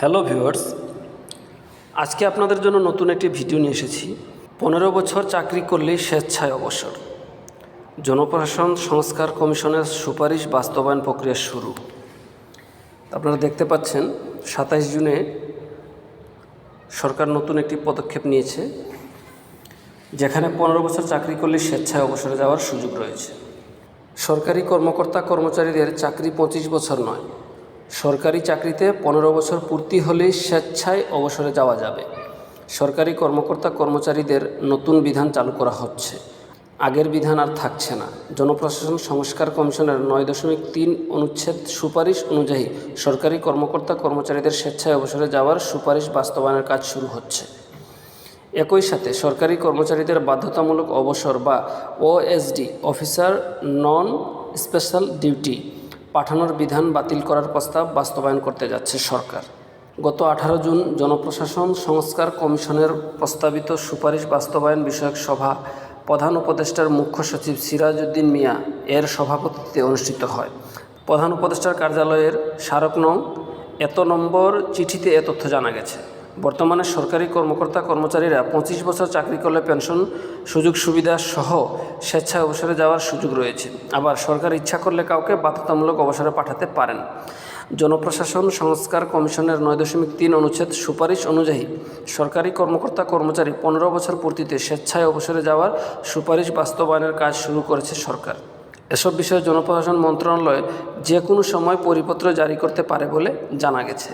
Hello viewers আজকে আপনাদের জন্য নতুন একটি ভিডিও নিয়ে এসেছি। পনেরো বছর চাকরি করলেই স্বেচ্ছায় অবসর। জনপ্রশাসন সংস্কার কমিশনের সুপারিশ বাস্তবায়ন প্রক্রিয়া শুরু। আপনারা দেখতে পাচ্ছেন, সাতাইশ জুনে সরকার নতুন একটি পদক্ষেপ নিয়েছে, যেখানে পনেরো বছর চাকরি করলে স্বেচ্ছায় অবসরে যাওয়ার সুযোগ রয়েছে। সরকারি কর্মকর্তা কর্মচারীদের চাকরি পঁচিশ বছর নয় সরকারি চাকরিতে পনেরো বছর পূর্তি হলেই স্বেচ্ছায় অবসরে যাওয়া যাবে। সরকারি কর্মকর্তা কর্মচারীদের নতুন বিধান চালু করা হচ্ছে। আগের বিধান আর থাকছে না। জনপ্রশাসন সংস্কার কমিশনের নয় দশমিক তিন অনুচ্ছেদ সুপারিশ অনুযায়ী সরকারি কর্মকর্তা কর্মচারীদের স্বেচ্ছায় অবসরে যাওয়ার সুপারিশ বাস্তবায়নের কাজ শুরু হচ্ছে। একই সাথে সরকারি কর্মচারীদের বাধ্যতামূলক অবসর বা OSD officer on special duty পাঠানোর বিধান বাতিল করার প্রস্তাব বাস্তবায়ন করতে যাচ্ছে সরকার। গত আঠারো জুন জনপ্রশাসন সংস্কার কমিশনের প্রস্তাবিত সুপারিশ বাস্তবায়ন বিষয়ক সভা প্রধান উপদেষ্টার মুখ্য সচিব সিরাজউদ্দিন মিয়া এর সভাপতিত্বে অনুষ্ঠিত হয়। প্রধান উপদেষ্টার কার্যালয়ের স্মারক নং এত নম্বর চিঠিতে এ তথ্য জানা গেছে। বর্তমানে সরকারি কর্মকর্তা কর্মচারীরা পঁচিশ বছর চাকরি করলে পেনশন সুযোগ সুবিধা সহ স্বেচ্ছায় অবসরে যাওয়ার সুযোগ রয়েছে। আবার সরকার ইচ্ছা করলে কাউকে বাধ্যতামূলক অবসরে পাঠাতে পারেন। জনপ্রশাসন, সংস্কার কমিশনের নয় দশমিক তিন অনুচ্ছেদ সুপারিশ অনুযায়ী সরকারি কর্মকর্তা কর্মচারী পনেরো বছর পূর্তিতে স্বেচ্ছায় অবসরে যাওয়ার সুপারিশ বাস্তবায়নের কাজ শুরু করেছে সরকার। এসব বিষয়ে জনপ্রশাসন মন্ত্রণালয় যে কোনো সময় পরিপত্র জারি করতে পারে বলে জানা গেছে।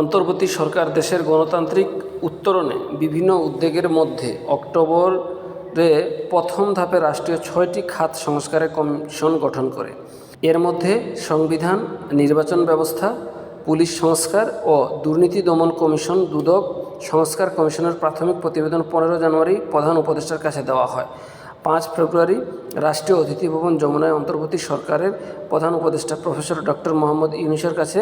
অন্তর্বর্তী সরকার দেশের গণতান্ত্রিক উত্তরণে বিভিন্ন উদ্যোগের মধ্যে অক্টোবরে প্রথম ধাপে রাষ্ট্রীয় ছয়টি খাত সংস্কারের কমিশন গঠন করে। এর মধ্যে সংবিধান, নির্বাচন ব্যবস্থা, পুলিশ সংস্কার ও দুর্নীতি দমন কমিশন দুদক সংস্কার কমিশনের প্রাথমিক প্রতিবেদন পনেরো জানুয়ারি প্রধান উপদেষ্টার কাছে দেওয়া হয়। পাঁচ ফেব্রুয়ারি রাষ্ট্রীয় অতিথি ভবন যমুনায় অন্তর্বর্তী সরকারের প্রধান উপদেষ্টা প্রফেসর ডক্টর মোহাম্মদ ইউনুসের কাছে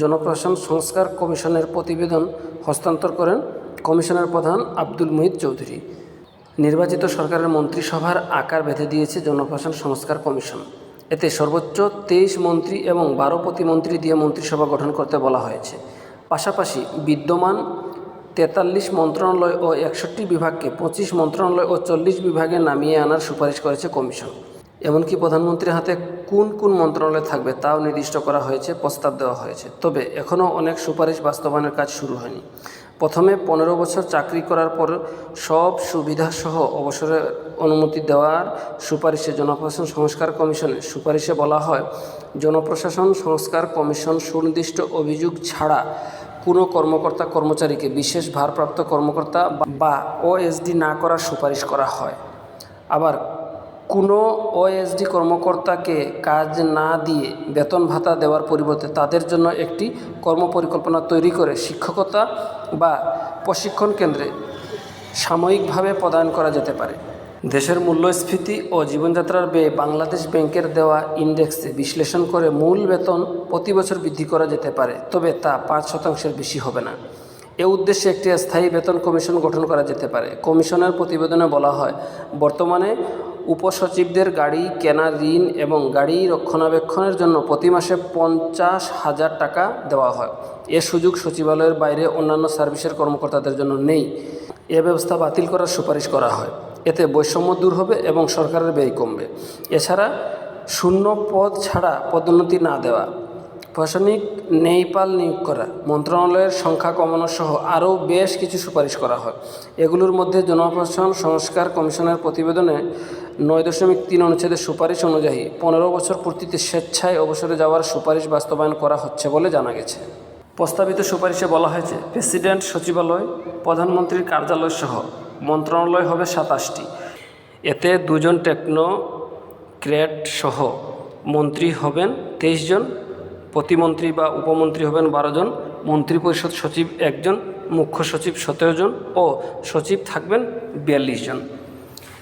জনপ্রশাসন সংস্কার কমিশনের প্রতিবেদন হস্তান্তর করেন কমিশনের প্রধান আব্দুল মুহিত চৌধুরী। নির্বাচিত সরকারের মন্ত্রিসভার আকার বেঁধে দিয়েছে জনপ্রশাসন সংস্কার কমিশন। এতে সর্বোচ্চ তেইশ মন্ত্রী এবং বারো প্রতিমন্ত্রী দিয়ে মন্ত্রিসভা গঠন করতে বলা হয়েছে। পাশাপাশি বিদ্যমান তেতাল্লিশ মন্ত্রণালয় ও একষট্টি বিভাগকে পঁচিশ মন্ত্রণালয় ও চল্লিশ বিভাগে নামিয়ে আনার সুপারিশ করেছে কমিশন। এমনকি প্রধানমন্ত্রীর হাতে কোন কোন মন্ত্রণালয় থাকবে তাও নির্দিষ্ট করা হয়েছে, প্রস্তাব দেওয়া হয়েছে। তবে এখনও অনেক সুপারিশ বাস্তবায়নের কাজ শুরু হয়নি। প্রথমে পনেরো বছর চাকরি করার পর সব সুবিধাসহ অবসরের অনুমতি দেওয়ার সুপারিশে জনপ্রশাসন সংস্কার কমিশনের সুপারিশে বলা হয়, জনপ্রশাসন সংস্কার কমিশন সুনির্দিষ্ট অভিযোগ ছাড়া কোনো কর্মকর্তা কর্মচারীকে বিশেষ ভারপ্রাপ্ত কর্মকর্তা বা ওএসডি না করার সুপারিশ করা হয়। আবার কোনো ওএসডি কর্মকর্তাকে কাজ না দিয়ে বেতন ভাতা দেওয়ার পরিবর্তে তাদের জন্য একটি কর্মপরিকল্পনা তৈরি করে শিক্ষকতা বা প্রশিক্ষণ কেন্দ্রে সাময়িকভাবে প্রদান করা যেতে পারে। দেশের মূল্যস্ফীতি ও জীবনযাত্রার ব্যয় বাংলাদেশ ব্যাংকের দেওয়া ইন্ডেক্সে বিশ্লেষণ করে মূল বেতন প্রতি বছর বৃদ্ধি করা যেতে পারে, তবে তা পাঁচ শতাংশের বেশি হবে না। এ উদ্দেশ্যে একটি স্থায়ী বেতন কমিশন গঠন করা যেতে পারে। কমিশনের প্রতিবেদনে বলা হয়, বর্তমানে উপসচিবদের গাড়ি কেনা ঋণ এবং গাড়ি রক্ষণাবেক্ষণের জন্য প্রতি মাসে পঞ্চাশ হাজার টাকা দেওয়া হয়। এ সুযোগ সচিবালয়ের বাইরে অন্যান্য সার্ভিসের কর্মকর্তাদের জন্য নেই। এ ব্যবস্থা বাতিল করার সুপারিশ করা হয়। এতে বৈষম্য দূর হবে এবং সরকারের ব্যয় কমবে। এছাড়া শূন্য পদ ছাড়া পদোন্নতি না দেওয়া, প্রশাসনিক নেইপাল নিয়োগ করা, মন্ত্রণালয়ের সংখ্যা কমানো সহ আরও বেশ কিছু সুপারিশ করা হয়। এগুলোর মধ্যে জনপ্রশাসন সংস্কার কমিশনের প্রতিবেদনে নয় দশমিক তিন অনুচ্ছেদের সুপারিশ অনুযায়ী পনেরো বছর পূর্তিতে স্বেচ্ছায় অবসরে যাওয়ার সুপারিশ বাস্তবায়ন করা হচ্ছে বলে জানা গেছে। প্রস্তাবিত সুপারিশে বলা হয়েছে, প্রেসিডেন্ট, সচিবালয়, প্রধানমন্ত্রীর কার্যালয় সহ মন্ত্রণালয় হবে সাতাশটি। এতে দুজন টেকনো ক্রেট সহ মন্ত্রী হবেন তেইশ জন, প্রতিমন্ত্রী বা উপমন্ত্রী হবেন বারো জন, মন্ত্রিপরিষদ সচিব একজন, মুখ্য সচিব সতেরো জন ও সচিব থাকবেন বিয়াল্লিশ জন।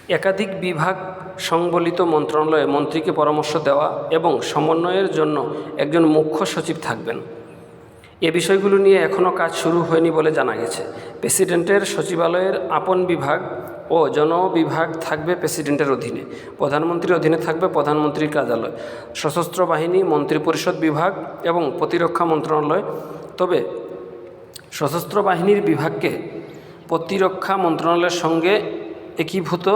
একাধিক বিভাগ সংবলিত মন্ত্রণালয়ে মন্ত্রীকে পরামর্শ দেওয়া এবং সমন্বয়ের জন্য একজন মুখ্য সচিব থাকবেন। এ বিষয়গুলো নিয়ে এখনও কাজ শুরু হয়নি বলে জানা গেছে। প্রেসিডেন্টের সচিবালয়ের আপন বিভাগ ও জনবিভাগ থাকবে প্রেসিডেন্টের অধীনে। প্রধানমন্ত্রীর অধীনে থাকবে প্রধানমন্ত্রীর কার্যালয়। সশস্ত্র বাহিনী, মন্ত্রিপরিষদ বিভাগ এবং প্রতিরক্ষা মন্ত্রণালয়। তবে সশস্ত্র বাহিনীর বিভাগকে প্রতিরক্ষা মন্ত্রণালয়ের সঙ্গে একীভূত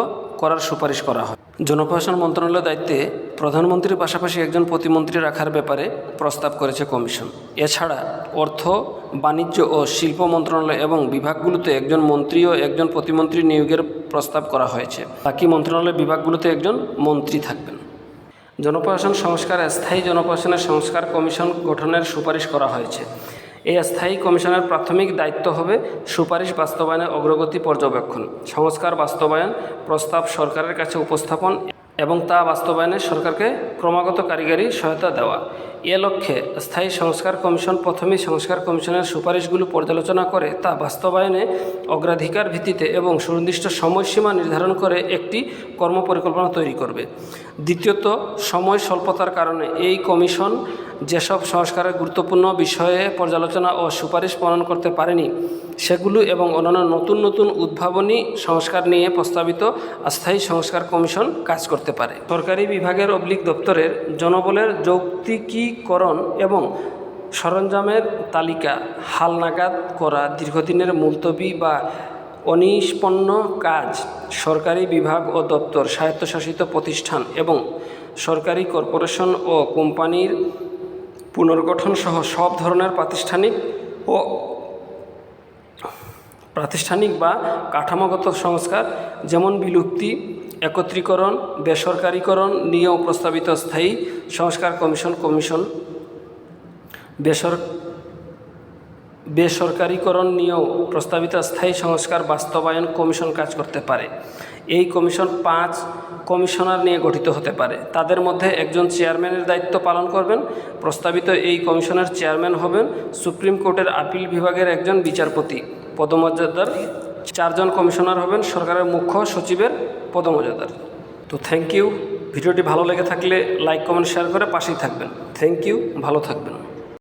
করার সুপারিশ করা হয়। জনপ্রশাসন মন্ত্রণালয়ের দায়িত্বে প্রধানমন্ত্রীর পাশাপাশি একজন প্রতিমন্ত্রী রাখার ব্যাপারে প্রস্তাব করেছে কমিশন। এছাড়া অর্থ, বাণিজ্য ও শিল্প মন্ত্রণালয় এবং বিভাগগুলোতে একজন মন্ত্রী ও একজন প্রতিমন্ত্রী নিয়োগের প্রস্তাব করা হয়েছে। বাকি মন্ত্রণালয় বিভাগগুলোতে একজন মন্ত্রী থাকবেন। জনপ্রশাসন সংস্কার, স্থায়ী জনপ্রশাসনের সংস্কার কমিশন গঠনের সুপারিশ করা হয়েছে। এই স্থায়ী কমিশনের প্রাথমিক দায়িত্ব হবে সুপারিশ বাস্তবায়নের অগ্রগতি পর্যবেক্ষণ, সংস্কার বাস্তবায়ন, প্রস্তাব সরকারের কাছে উপস্থাপন এবং তা বাস্তবায়নে সরকারকে ক্রমাগত কারিগরি সহায়তা দেওয়া। এ লক্ষ্যে স্থায়ী সংস্কার কমিশন প্রথমেই সংস্কার কমিশনের সুপারিশগুলো পর্যালোচনা করে তা বাস্তবায়নে অগ্রাধিকার ভিত্তিতে এবং সুনির্দিষ্ট সময়সীমা নির্ধারণ করে একটি কর্মপরিকল্পনা তৈরি করবে। দ্বিতীয়ত, সময় স্বল্পতার কারণে এই কমিশন যেসব সংস্কারের গুরুত্বপূর্ণ বিষয়ে পর্যালোচনা ও সুপারিশ প্রণয়ন করতে পারেনি সেগুলো এবং অন্যান্য নতুন নতুন উদ্ভাবনী সংস্কার নিয়ে প্রস্তাবিত স্থায়ী সংস্কার কমিশন কাজ করতে পারে। সরকারি বিভাগের অবলিক দপ্তরের জনবলের যৌক্তিকীকরণ এবং সরঞ্জামের তালিকা হালনাগাদ করা, দীর্ঘদিনের মুলতবি বা অনিষ্পন্ন কাজ, সরকারি বিভাগ ও দপ্তর, স্বায়ত্তশাসিত প্রতিষ্ঠান এবং সরকারি কর্পোরেশন ও কোম্পানির পুনর্গঠন সহ সব ধরনের প্রাতিষ্ঠানিক ও প্রাতিষ্ঠানিক বা কাঠামোগত সংস্কার, যেমন বিলুপ্তি, একত্রীকরণ, বেসরকারীকরণ নিয়েও প্রস্তাবিত স্থায়ী সংস্কার কমিশন কমিশন বেসর বেসরকারীকরণ নিয়েও প্রস্তাবিত স্থায়ী সংস্কার বাস্তবায়ন কমিশন কাজ করতে পারে। এই কমিশন পাঁচ কমিশনার নিয়ে গঠিত হতে পারে। তাদের মধ্যে একজন চেয়ারম্যানের দায়িত্ব পালন করবেন। প্রস্তাবিত এই কমিশনের চেয়ারম্যান হবেন সুপ্রিম কোর্টের আপিল বিভাগের একজন বিচারপতি। পদমর্যাদার চারজন কমিশনার হবেন সরকারের মুখ্য সচিবের পদমর্যাদার। তো থ্যাংক ইউ ভিডিওটি ভালো লেগে থাকলে লাইক কমেন্ট শেয়ার করে পাশেই থাকবেন। থ্যাংক ইউ ভালো থাকবেন।